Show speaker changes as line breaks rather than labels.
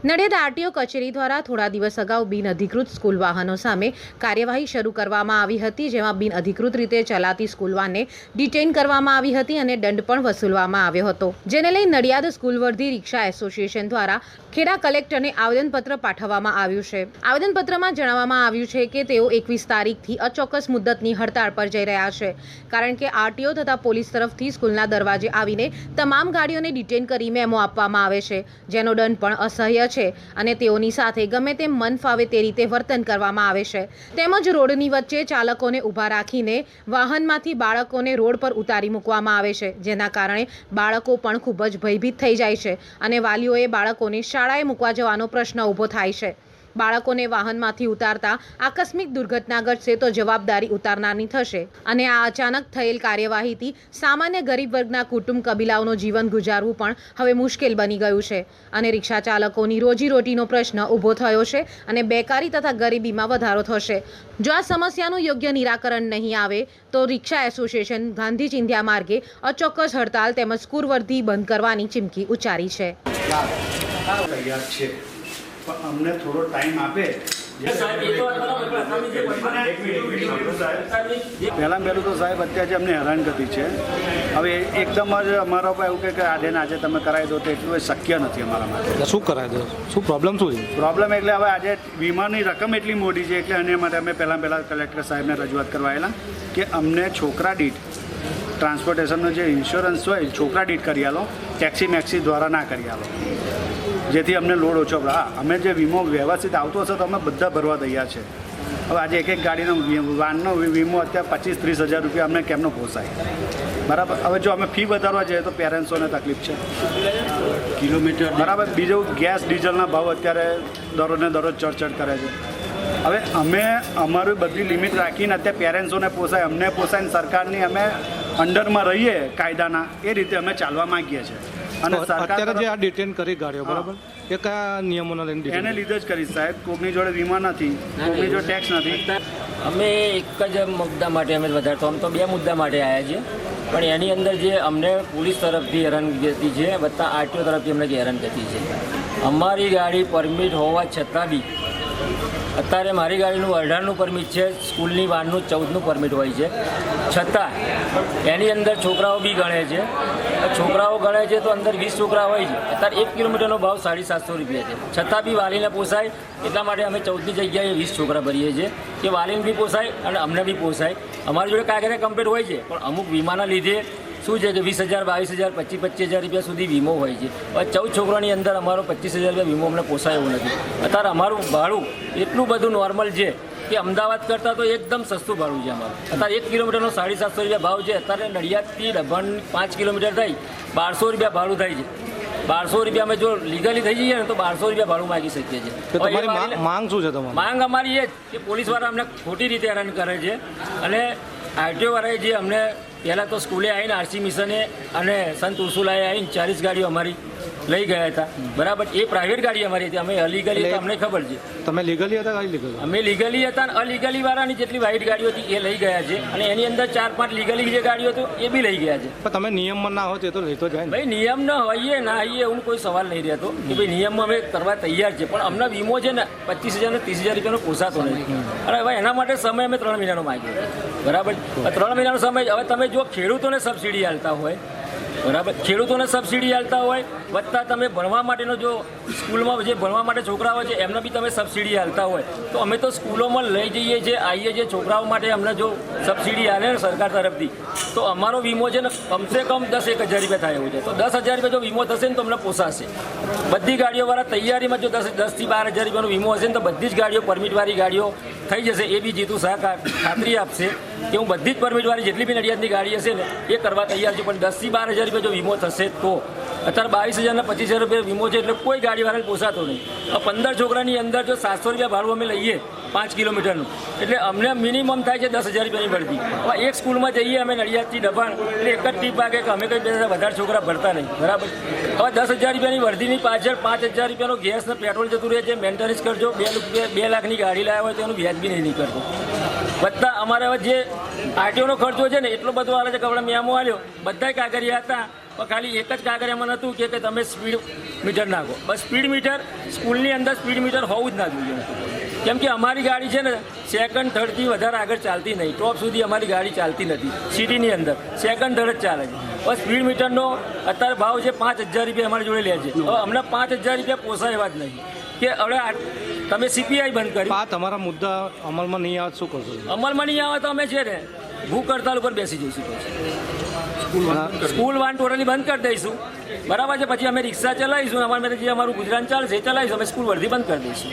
Nadiad RTO કચેરી દ્વારા થોડા દિવસ અગાઉ બિન અધિકૃત સ્કૂલ વાહનો સામે કાર્યવાહી શરૂ કરવામાં આવી હતી, જેમાં બિનઅધિકૃત રીતે ચલાતી સ્કૂલ વાનને ડિટેઇન કરવામાં આવી હતી અને દંડ પણ વસૂલવામાં આવ્યો હતો. જેને લઈ નડિયાદ સ્કૂલ વર્ધી રિક્ષા એસોસિએશન દ્વારા ખેડા કલેક્ટરને આવેદનપત્ર પાઠવવામાં આવ્યું છે. આવેદનપત્રમાં જણાવવામાં આવ્યું છે કે તેઓ એકવીસ તારીખથી અચોક્કસ મુદ્દતની હડતાળ પર જઈ રહ્યા છે, કારણ કે આરટીઓ તથા પોલીસ તરફથી સ્કૂલના દરવાજે આવીને તમામ ગાડીઓને ડિટેઇન કરી મેમો આપવામાં આવે છે, જેનો દંડ પણ અસહ્ય છે અને તેઓની સાથે ગમે તેમ મન ફાવે તે રીતે વર્તન કરવામાં આવે છે. તેમજ રોડની વચ્ચે ચાલકોને ઊભા રાખીને વાહનમાંથી બાળકોને રોડ પર ઉતારી મૂકવામાં આવે છે, જેના કારણે બાળકો પણ ખૂબ જ ભયભીત થઈ જાય છે અને વાલીઓએ બાળકોને શાળાએ મૂકવા જવાનો પ્રશ્ન ઊભો થાય છે. બાળકોને વાહનમાંથી ઉતારતા આકસ્મિક દુર્ઘટના ઘટશે તો જવાબદારી ઉતારનારની થશે. અને આ અચાનક થયેલ કાર્યવાહીથી સામાન્ય ગરીબ વર્ગના કુટુંબ કબીલાઓનું જીવન ગુજારવું પણ હવે મુશ્કેલ બની ગયું છે. અને રિક્ષા ચાલકોની રોજીરોટીનો પ્રશ્ન ઊભો થયો છે અને બેકારી તથા ગરીબીમાં વધારો થશે. જો આ સમસ્યાનું યોગ્ય નિરાકરણ નહીં આવે, તો રિક્ષા એસોસિએશન ગાંધી ચિંધ્યા માર્ગે અચોક્કસ હડતાલ તેમજ સ્કૂરવર્ધી બંધ કરવાની ચીમકી ઉચ્ચારી છે.
પણ અમને થોડો ટાઈમ આપે. પહેલાં પહેલું તો સાહેબ અત્યારે અમને હેરાન કરી છે હવે એકદમ જ અમારા પર એવું કહે કે આજે ને આજે તમે કરાવી દો તો એટલું એ શક્ય નથી અમારા માટે.
શું કરાવી દો શું પ્રોબ્લેમ શું છે?
પ્રોબ્લેમ એટલે હવે આજે વીમાની રકમ એટલી મોટી છે એટલે એના માટે અમે પહેલાં પહેલાં કલેક્ટર સાહેબને રજૂઆત કરવાયેલા કે અમને છોકરા દીઠ ટ્રાન્સપોર્ટેશનનો જે ઇન્સ્યોરન્સ હોય છોકરા દીઠ કરી આલો ટેક્સી મેક્સી દ્વારા ના કરી આલો. જેથી અમને લોડ ઓછો પડે. હા અમે જે વીમો વ્યવસ્થિત આવતો હશે તો અમે બધા ભરવા તૈયાર છે. હવે આજે એક એક ગાડીનો વાનનો વીમો અત્યારે પચીસ ત્રીસ હજાર રૂપિયા અમને કેમનો પોસાય? બરાબર? હવે જો અમે ફી વધારવા જઈએ તો પેરેન્ટ્સોને તકલીફ છે. કિલોમીટર બરાબર? બીજું ગેસ ડીઝલના ભાવ અત્યારે દરરોજને દરરોજ ચડચડ કરે છે. હવે અમે અમારી બધી લિમિટ રાખીને અત્યારે પેરેન્ટ્સોને પોસાય અમને પોસાય સરકારની અમે અંડરમાં રહીએ કાયદાના એ રીતે અમે ચાલવા માંગીએ છીએ. અને સરકાર
અત્યારે જે આ ડિટેન કરી ગાડીઓ બરાબર? એ કયા નિયમોના લઈને
એને લીધે જ કરીશ સાહેબ. કોકની જોડે વીમા નથી કોકની જોડે ટેક્સ નથી.
અમે એક જ મુદ્દા માટે અમે વધારે તો આમ તો બે મુદ્દા માટે આવ્યા છીએ. પણ એની અંદર જે અમને પોલીસ તરફથી હેરાનગતિ છે વત્તા આરટીઓ તરફથી અમને હેરાનગતિ છે. અમારી ગાડી પરમિટ હોવા છતાં બી અત્યારે મારી ગાડીનું અઢારનું પરમિટ છે, સ્કૂલની વાનનું ચૌદનું પરમિટ હોય છે. છતાં, એની અંદર છોકરાઓ બી ગણે છે. છોકરાઓ ગણે છે તો અંદર વીસ છોકરા હોય છે. અત્યારે એક કિલોમીટરનો ભાવ સાડી સાતસો રૂપિયા છે. છતાં બી વાલીને પોસાય, એટલા માટે અમે ચૌદની જગ્યાએ વીસ છોકરા ભરીએ છીએ. કે વાલીને બી પોસાય અને અમને બી પોસાય. અમારી જોડે કાંઈ કાંઈ કમ્પ્લીટ હોય છે, પણ અમુક વીમાના લીધે શું છે કે વીસ હજાર બાવીસ હજાર પચીસ પચીસ હજાર રૂપિયા સુધી વીમો હોય છે. હવે ચૌદ છોકરાની અંદર અમારો પચીસ હજાર રૂપિયા વીમો અમને પોસાયો નથી. અત્યારે અમારું ભાડું એટલું બધું નોર્મલ છે કે અમદાવાદ કરતાં તો એકદમ સસ્તું ભાડું છે અમારું. અત્યારે એક કિલોમીટરનો સાડી સાતસો રૂપિયા ભાવ છે. અત્યારે નડિયાદથી ડભણ પાંચ કિલોમીટર થઈ બારસો રૂપિયા ભાડું થાય છે. બારસો રૂપિયા અમે જો લીગલી થઈ જઈએ ને તો બારસો રૂપિયા ભાડું માગી શકીએ છીએ.
માંગ- શું છે તમારી?
માંગ અમારી એ જ કે પોલીસવાળા અમને ખોટી રીતે હેરાન કરે છે. અને આરટીઓ વાળાએ જે અમને પહેલાં તો સ્કૂલે આવીને આરસી મિશને અને સંત ઉર્સુલાએ આવીને ચાલીસ ગાડીઓ અમારી. લઈ ગયા હતા. બરાબર? એ પ્રાઇવેટ ગાડી અમારી હતી. અમે અલીગલી અમને ખબર છે.
તમે લીગલી હતા ગાડી લીગલ
અમે લીગલી હતા અને અલીગલી વાળાની જેટલી વ્હાઇટ ગાડીઓ હતી એ લઈ ગયા છે. અને એની અંદર ચાર પાંચ લીગલી જે ગાડીઓ હતી એ બી લઈ ગયા છે.
પણ તમે નિયમમાં ના હોય તો લેતો તો લઈ તો જાય
ભાઈ નિયમ ન હોઈએ ના હોઈએ એવું કોઈ સવાલ નહીં રહેતો કે ભાઈ નિયમમાં અમે કરવા તૈયાર છે. પણ અમને વીમો છે ને પચીસ હજાર ને ત્રીસ હજાર રૂપિયાનો પોસાતો નથી. અને હવે એના માટે સમય અમે ત્રણ મહિનાનો માગ્યો. બરાબર? ત્રણ મહિનાનો સમય હવે તમે જો ખેડૂતોને સબસિડી હાલતા હોય બરાબર? ખેડૂતોને સબસિડી હાલતા હોય, વત્તા તમે ભણવા માટેનો જો સ્કૂલમાં જે ભણવા માટે છોકરાઓ છે, એમને બી તમે સબસિડી હાલતા હોય. તો અમે તો સ્કૂલોમાં લઈ જઈએ છીએ આવીએ છીએ છોકરાઓ માટે અમને જો સબસિડી હાલે ને સરકાર તરફથી. તો અમારો વીમો છે ને કમસે કમ દસ એક હજાર રૂપિયા થાય એવું છે. તો દસ હજાર રૂપિયા જો વીમો થશે ને તો અમને પોસાશે. બધી ગાડીઓવાળા તૈયારીમાં જો દસ દસથી બાર હજાર રૂપિયાનો વીમો હશે ને તો બધી જ ગાડીઓ પરમિટવાળી ગાડીઓ થઈ જશે એ બી જીતું શાહ ખાતરી આપશે કે હું બધી જ પરમિટવાળી જેટલી બી નડિયાદની ગાડી હશે ને, એ કરવા તૈયાર છું. પણ દસથી બાર હજાર રૂપિયા જો વીમો થશે તો. અત્યારે બાવીસ હજારના પચીસ હજાર રૂપિયા વીમો છે એટલે કોઈ ગાડીવાળાને પોસાતો નહીં. પંદર છોકરાની અંદર જો સાતસો રૂપિયા ભાડું અમે લઈએ પાંચ કિલોમીટરનું. એટલે અમને મિનિમમ થાય છે દસ હજાર રૂપિયાની ભરતી. હવે એક સ્કૂલમાં જઈએ, અમે નડિયાદથી દબાણ, એટલે એક જ ટીપ વાગે કે અમે કંઈ બે વધારે છોકરા ભરતા નહીં. બરાબર? હવે દસ હજાર રૂપિયાની વર્ધીની પાછળ પાંચ હજાર રૂપિયાનો ગેસ ને પેટ્રોલ જતું રહે છે, મેન્ટેનન્સ કરજો. બે બે લાખની ગાડી લાવ્યા હોય તો એનું વ્યાજ બી નહીં નીકળતું. બધા અમારે હવે જે આરટીઓનો ખર્ચો છે ને, એટલો બધો આવે છે કે આપણે મેમો આવ્યો બધા કાગરિયા હતા. પણ ખાલી એક જ કાગરિયામાં નહોતું કે તમે સ્પીડ મીટર નાખો. બસ સ્પીડ મીટર, સ્કૂલની અંદર સ્પીડ મીટર હોવું જ ના જોઈએ. કેમ કે અમારી ગાડી છે ને સેકન્ડ થર્ડથી વધારે આગળ ચાલતી નહીં. ટોપ સુધી અમારી ગાડી ચાલતી નથી. સિટીની અંદર. સેકન્ડ થર્ડ જ ચાલે છે. બસ સ્પીડ મીટરનો અત્યારે ભાવ છે પાંચ હજાર રૂપિયા અમારી જોડે લે છે. હવે અમને પાંચ હજાર રૂપિયા પોસાય એવા જ નહીં. કે હવે તમે સીપીઆઈ બંધ કરી.
આ તમારા મુદ્દા અમલમાં નહીં આવે શું કરશો
અમલમાં નહીં આવે તો અમે છે ને ભૂખ હડતાલ ઉપર બેસી જઈશું પછી. સ્કૂલ વાન ટોટલી બંધ કરી દઈશું. બરાબર છે પછી અમે રિક્ષા ચલાવીશું અમારે જે અમારું ગુજરાન ચાલશે એ ચલાવીશું અમે સ્કૂલ વર્ધી બંધ કરી દઈશું.